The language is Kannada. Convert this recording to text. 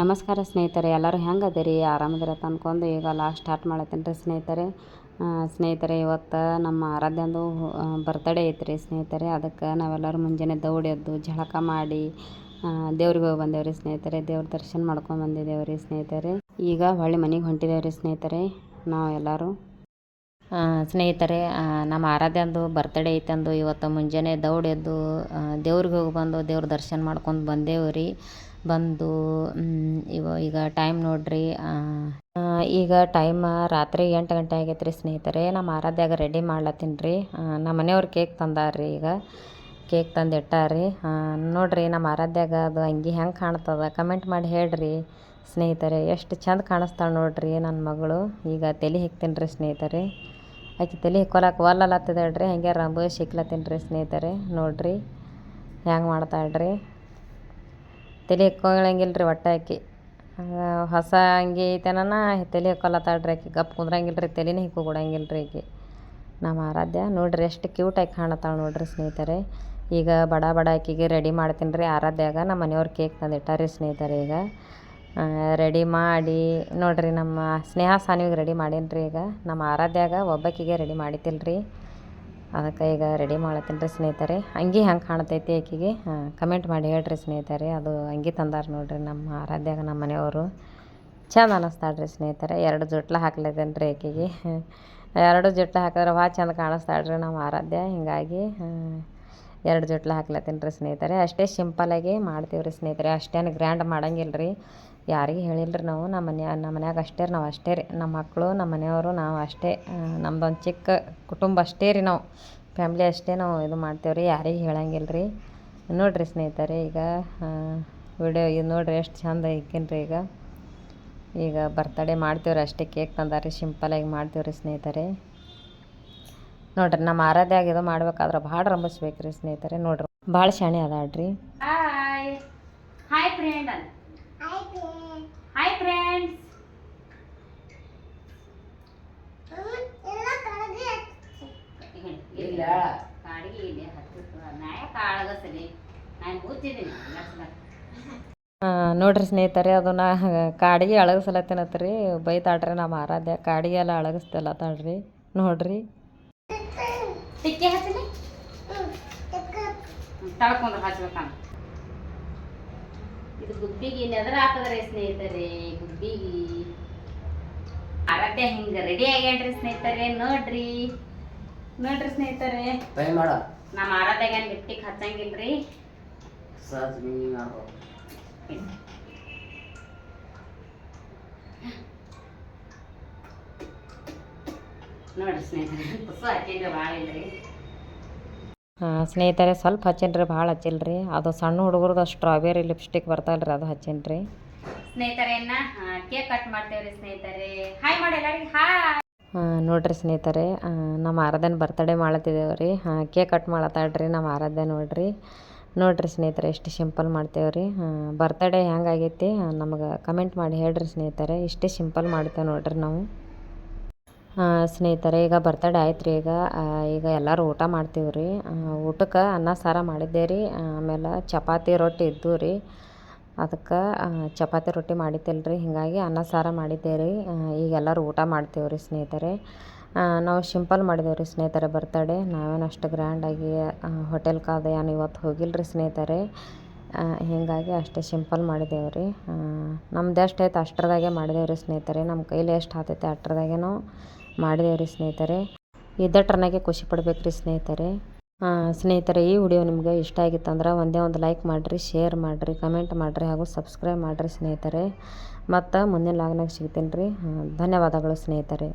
ನಮಸ್ಕಾರ ಸ್ನೇಹಿತರೆ ಎಲ್ಲರೂ ಹೆಂಗೆ ಅದೀರಿ ಆರಾಮದಿರತ್ತ ಅನ್ಕೊಂಡು ಈಗ ಲಾಸ್ಟ್ ಸ್ಟಾರ್ಟ್ ಮಾಡತ್ತೇನೆ ರೀ ಸ್ನೇಹಿತರೆ ಸ್ನೇಹಿತರೆ ಇವತ್ತು ನಮ್ಮ ಆರಾಧ್ಯಂದು ಬರ್ತಡೇ ಐತ್ರಿ ಸ್ನೇಹಿತರೆ. ಅದಕ್ಕೆ ನಾವೆಲ್ಲರೂ ಮುಂಜಾನೆ ದೌಡಿ ಎದ್ದು ಜಳಕ ಮಾಡಿ ದೇವ್ರಿಗೆ ಹೋಗಿ ಬಂದೇವ್ರಿ ಸ್ನೇಹಿತರೆ. ದೇವ್ರ ದರ್ಶನ ಮಾಡ್ಕೊಂಡು ಬಂದಿದ್ದೇವ್ರಿ ಸ್ನೇಹಿತರೆ. ಈಗ ಹೊಳ್ಳಿ ಮನೆಗೆ ಹೊಂಟಿದೇವ್ರಿ ಸ್ನೇಹಿತರೆ. ನಾವು ಎಲ್ಲರೂ ಆ, ಸ್ನೇಹಿತರೆ ನಮ್ಮ ಆರಾಧ್ಯಂದು ಬರ್ತಡೇ ಐತಂದು ಇವತ್ತು ಮುಂಜಾನೆ ದೌಡ್ ಎದ್ದು ದೇವ್ರಿಗೆ ಹೋಗಿ ಬಂದು ದೇವ್ರ ದರ್ಶನ ಮಾಡ್ಕೊಂಡು ಬಂದೇವು ರೀ. ಬಂದು ಇವ ಈಗ ಟೈಮ್ ನೋಡ್ರಿ ಈಗ ಟೈಮ್ ರಾತ್ರಿ ಎಂಟು ಗಂಟೆ ಆಗೈತೆ ರೀ ಸ್ನೇಹಿತರೆ. ನಮ್ಮ ಆರಾಧ್ಯಾಗ ರೆಡಿ ಮಾಡ್ಲತ್ತೀನಿ ರೀ. ನಮ್ಮ ಮನೆಯವ್ರು ಕೇಕ್ ತಂದಾರ್ರಿ ಈಗ. ಕೇಕ್ ತಂದು ಇಟ್ಟಾರ್ರಿ ಆ, ನೋಡ್ರಿ ನಮ್ಮ ಆರಾಧ್ಯಾಗ ಅದು ಅಂಗಿ ಹೆಂಗೆ ಕಾಣ್ತದ? ಕಮೆಂಟ್ ಮಾಡಿ ಹೇಳ್ರಿ ಸ್ನೇಹಿತರೆ. ಎಷ್ಟು ಚಂದ ಕಾಣಿಸ್ತಾಳೆ ನೋಡ್ರಿ ನನ್ನ ಮಗಳು. ಈಗ ತಲೆ ಹಿಕ್ತೀನಿ ರೀ ಸ್ನೇಹಿತರೆ. ಆಕೆ ತಲೆ ಹಿಕ್ಕೊಳಕ್ಕೆ ಒಲ್ಲಲತ್ತದಳ್ರಿ ಹಂಗೆ ರಂಬು ಸಿಕ್ಲತ್ತೀನಿ ರೀ ಸ್ನೇಹಿತರೆ. ನೋಡ್ರಿ ಹೆಂಗೆ ಮಾಡ್ತಾಳ್ರಿ ತಲೆ ಹಿಕ್ಕೊಳಂಗಿಲ್ಲ ರೀ ಒಟ್ಟು ಆಕಿ. ಹೊಸ ಅಂಗಿ ಐತೆನ ತಲೆ ಹಿಕ್ಕೊಲತ್ತಾಳ್ರಿ ಆಕೆ. ಗಪ್ ಕುಂದ್ರಂಗಿಲ್ಲ ರೀ ತಲೆನೇ ಹಿಕ್ಕೊಡಂಗಿಲ್ಲ ರೀ ಆಕಿ. ನಮ್ಮ ಆರಾಧ್ಯ, ನೋಡ್ರಿ ಎಷ್ಟು ಕ್ಯೂಟಾಗಿ ಕಾಣತ್ತಾಳೆ ನೋಡ್ರಿ ಸ್ನೇಹಿತರೆ. ಈಗ ಬಡ ಬಡ ಆಕಿಗೆ ರೆಡಿ ಮಾಡ್ತೀನಿ ರೀ ಆರಾಧ್ಯಾಗ. ನಮ್ಮ ಮನೆಯವ್ರು ಕೇಕ್ ತಂದಿಟ್ಟಾರ್ರಿ ಸ್ನೇಹಿತರೆ ಈಗ. ರೆಡಿ ಮಾಡಿ ನೋಡ್ರಿ ನಮ್ಮ ಸ್ನೇಹ ಸಾನಿಗೆ ರೆಡಿ ಮಾಡೀನಿ ರೀ ಈಗ. ನಮ್ಮ ಆರಾಧ್ಯಾಗ ಒಬ್ಬಾಕಿಗೆ ರೆಡಿ ಮಾಡಿತಿಲ್ಲ ರೀ ಅದಕ್ಕೆ ಈಗ ರೆಡಿ ಮಾಡತ್ತೀನಿ ರೀ ಸ್ನೇಹಿತರೆ. ಅಂಗಿ ಹೆಂಗೆ ಕಾಣ್ತೈತಿ ಆಕಿಗೆ. ಕಮೆಂಟ್ ಮಾಡಿ ಹೇಳ್ರಿ ಸ್ನೇಹಿತರೆ. ಅದು ಅಂಗಿ ತಂದಾರ ನೋಡ್ರಿ ನಮ್ಮ ಆರಾಧ್ಯಾಗ ನಮ್ಮ ಮನೆಯವರು. ಚಂದ ಅನ್ನಿಸ್ತಾಳ್ರಿ ಸ್ನೇಹಿತರೆ. ಎರಡು ಜೊಟ್ಲ ಹಾಕ್ಲತ್ತೇನೆ ರೀ ಆಕೆಗೆ. ಎರಡು ಜೊಟ್ಲ ಹಾಕಿದ್ರೆ ಭಾಳ ಚಂದ ಕಾಣಿಸ್ತಾಳ್ರಿ ನಮ್ಮ ಆರಾಧ್ಯ. ಹಿಂಗಾಗಿ ಎರಡು ಜೊಟ್ಲ ಹಾಕ್ಲತ್ತೀನಿ ರೀ ಸ್ನೇಹಿತರೆ. ಅಷ್ಟೇ ಸಿಂಪಲಾಗಿ ಮಾಡ್ತೀವಿ ರೀ ಸ್ನೇಹಿತರೆ. ಅಷ್ಟೇನು ಗ್ರ್ಯಾಂಡ್ ಮಾಡಂಗಿಲ್ಲ ರೀ ಯಾರಿಗೆ ಹೇಳಿಲ್ಲ ರೀ ನಾವು, ನಮ್ಮ ಮನ್ಯಾಗ ನಮ್ಮ ಮನ್ಯಾಗ ಅಷ್ಟೇ ರೀ, ನಾವು ಅಷ್ಟೇ ರೀ. ನಮ್ಮ ಮಕ್ಕಳು ನಮ್ಮ ಮನೆಯವರು, ನಾವು ಅಷ್ಟೇ. ನಮ್ದೊಂದು ಚಿಕ್ಕ ಕುಟುಂಬ ಅಷ್ಟೇ ರೀ ನಾವು. ಫ್ಯಾಮ್ಲಿ ಅಷ್ಟೇ ನಾವು ಇದು ಮಾಡ್ತೇವೆ ರೀ ಯಾರಿಗೆ ಹೇಳಂಗಿಲ್ಲ ರೀ ನೋಡಿರಿ ಸ್ನೇಹಿತರೆ, ಈಗ ವಿಡಿಯೋ ಇದು ನೋಡಿರಿ ಎಷ್ಟು ಚಂದ ರೀ ಈಗ. ಈಗ ಬರ್ತಡೇ ಮಾಡ್ತೀವ್ರಿ ಅಷ್ಟೇ ಕೇಕ್ ತಂದಾರಿ ಸಿಂಪಲಾಗಿ ಮಾಡ್ತೀವ್ರಿ ಸ್ನೇಹಿತರೆ. ನೋಡ್ರಿ, ನಮ್ಮ ಆರಾಧ್ಯಾಗ ಇದು ಮಾಡ್ಬೇಕಾದ್ರೆ ಭಾಳ ರಂಬಿಸ್ಬೇಕ್ರಿ ರೀ ಸ್ನೇಹಿತರೆ, ನೋಡ್ರಿ. ಭಾಳ ಶಾಣೆ ಅದಾಡ್ರಿ ಹಾಯ್ ಫ್ರೆಂಡ್ ಫ್ರೆಂಡ್ಸ್ ಇಲ್ಲ. ಕಾಡಿಗೆ ಇದೆ ನಾಯ ಕಾಳಗಸಲಿ ನಾನು ಕೂತಿದ್ದೀನಿ ನೋಡ್ರಿ ಸ್ನೇಹಿತರೆ ಅದನ್ನ ಕಾಡಿಗೆ ಅಳಗಸಲತ್ತೇನತ್ರಿ ಬೈತಾಡ್ರಿ ನಮ್ಮ ಆರಾಧ್ಯ. ಕಾಡಿಗೆ ಎಲ್ಲ ಅಳಗಿಸ್ತಲತ್ತಾಳ್ರಿ ನೋಡ್ರಿ. ಟಿಕ್ಕೆ ಹಚ್ಚಲಿ? ತಳ್ಕೊಂಡು ಹಚ್ಬೇಕಂತ. ಇದು ಗುಬ್ಬಿಗೆ ನೆದರ ಹಾಕದ್ರೆ ಸ್ನೇಹಿತರೆ ಗುಬ್ಬಿಗೆ. ಆರಾಧ್ಯ ಹಿಂಗ ರೆಡಿ ಆಗ್ಯಾಡ್ರಿ ಸ್ನೇಹಿತರೆ ನೋಡ್ರಿ. ನೋಡ್ರಿ ಸ್ನೇಹಿತರೆ. ಟ್ರೈ ಮಾಡ. ನಮ್ಮ ಆರಾಧ್ಯಾಗ ಲಿಪ್ಟಿಕ್ ಹಚ್ಚಂಗಿಲ್ರಿ. ನೋಡ್ರಿ ಸ್ನೇಹಿತರೆ ತುಸು ಹಚ್ಚಿನ್ರಿ ಭಾಳ ಇಲ್ರಿ ಸ್ನೇಹಿತರೆ ಸ್ವಲ್ಪ ಹಚ್ಚೇನ್ರಿ ಭಾಳ ಹಚ್ಚಿಲ್ರಿ. ಅದು ಸಣ್ಣ ಹುಡುಗರದು ಸ್ಟ್ರಾಬೆರಿ ಲಿಪ್ಸ್ಟಿಕ್ ಬರ್ತಲ್ರಿ ಅದು ಹಚ್ಚೇನ್ರಿ. ಸ್ನೇಹಿತರೆಯನ್ನ ಕೇಕ್ ಕಟ್ ಮಾಡ್ತೇವ್ರಿ ಸ್ನೇಹಿತರೆ. ಹಾಯ್ ಮಾಡಿ ಎಲ್ಲರಿಗೆ ಹಾಯ್ ನೋಡ್ರಿ ಸ್ನೇಹಿತರೆ ನಮ್ಮ ಆರಾಧನೆ ಬರ್ತಡೇ ಮಾಡತ್ತಿದ್ದೇವೆ ರೀ ಕೇಕ್ ಕಟ್ ಮಾಡತ್ತಾಳ್ರಿ ನಮ್ಮ ಆರಾಧ್ಯ ನೋಡ್ರಿ. ನೋಡ್ರಿ ಸ್ನೇಹಿತರೆ ಎಷ್ಟು ಸಿಂಪಲ್ ಮಾಡ್ತೇವೆ ರೀ ಬರ್ತಡೇ ಹೆಂಗಾಗೈತಿ ನಮಗೆ ಕಮೆಂಟ್ ಮಾಡಿ ಹೇಳ್ರಿ ಸ್ನೇಹಿತರೆ ಇಷ್ಟೇ ಸಿಂಪಲ್ ಮಾಡ್ತೇವೆ ನೋಡ್ರಿ ನಾವು. ಸ್ನೇಹಿತರೆ, ಈಗ ಬರ್ತಡೇ ಆಯ್ತು ರೀ ಈಗ ಈಗ ಎಲ್ಲರೂ ಊಟ ಮಾಡ್ತೀವಿ ರೀ ಊಟಕ್ಕೆ ಅನ್ನ, ಸಾರ ಮಾಡಿದ್ದೆ ರೀ, ಆಮೇಲೆ ಚಪಾತಿ ರೊಟ್ಟಿ ಇದ್ದು ರೀ. ಅದಕ್ಕೆ ಚಪಾತಿ ರೊಟ್ಟಿ ಮಾಡಿದ್ದಿಲ್ಲ ರೀ ಹೀಗಾಗಿ ಅನ್ನ, ಸಾರ ಮಾಡಿದ್ದೆ ರೀ. ಈಗ ಎಲ್ಲರೂ ಊಟ ಮಾಡ್ತೀವಿ ರೀ ಸ್ನೇಹಿತರೆ ನಾವು ಸಿಂಪಲ್ ಮಾಡಿದೇವೆ ರೀ ಸ್ನೇಹಿತರೆ ಬರ್ತಡೇ ನಾವೇನು ಅಷ್ಟು ಗ್ರ್ಯಾಂಡಾಗಿ ಹೋಟೆಲ್ ಕಾದ ಏನು ಇವತ್ತು ಹೋಗಿಲ್ಲ ರೀ ಸ್ನೇಹಿತರೆ. ಹೀಗಾಗಿ ಅಷ್ಟೇ ಸಿಂಪಲ್ ಮಾಡಿದ್ದೇವೆ ರೀ. ನಮ್ದು ಎಷ್ಟು ಅಷ್ಟರದಾಗೆ ಮಾಡಿದೇವೆ ರೀ ಸ್ನೇಹಿತರೆ. ನಮ್ಮ ಕೈಲಿ ಎಷ್ಟು ಆತೈತೆ ಅಷ್ಟರದಾಗೆ ನಾವು ಮಾಡಿದೇವೆ ರೀ ಸ್ನೇಹಿತರೆ. ಇದ್ದಟ್ರನಾಗೆ ಖುಷಿ ಪಡ್ಬೇಕು ರೀ ಸ್ನೇಹಿತರೆ. ಸ್ನೇಹಿತರೆ, ಈ ವಿಡಿಯೋ ನಿಮ್ಗೆ ಇಷ್ಟ ಆಗಿತ್ತಂದ್ರೆ ಒಂದೇ ಒಂದು ಲೈಕ್ ಮಾಡಿರಿ, ಶೇರ್ ಮಾಡಿರಿ, ಕಮೆಂಟ್ ಮಾಡಿರಿ ಹಾಗೂ ಸಬ್ಸ್ಕ್ರೈಬ್ ಮಾಡಿರಿ ಸ್ನೇಹಿತರೆ. ಮತ್ತು ಮುಂದಿನ ಲಾಗ್ನಾಗ ಸಿಗ್ತೀನಿ ರೀ. ಧನ್ಯವಾದಗಳು ಸ್ನೇಹಿತರೆ.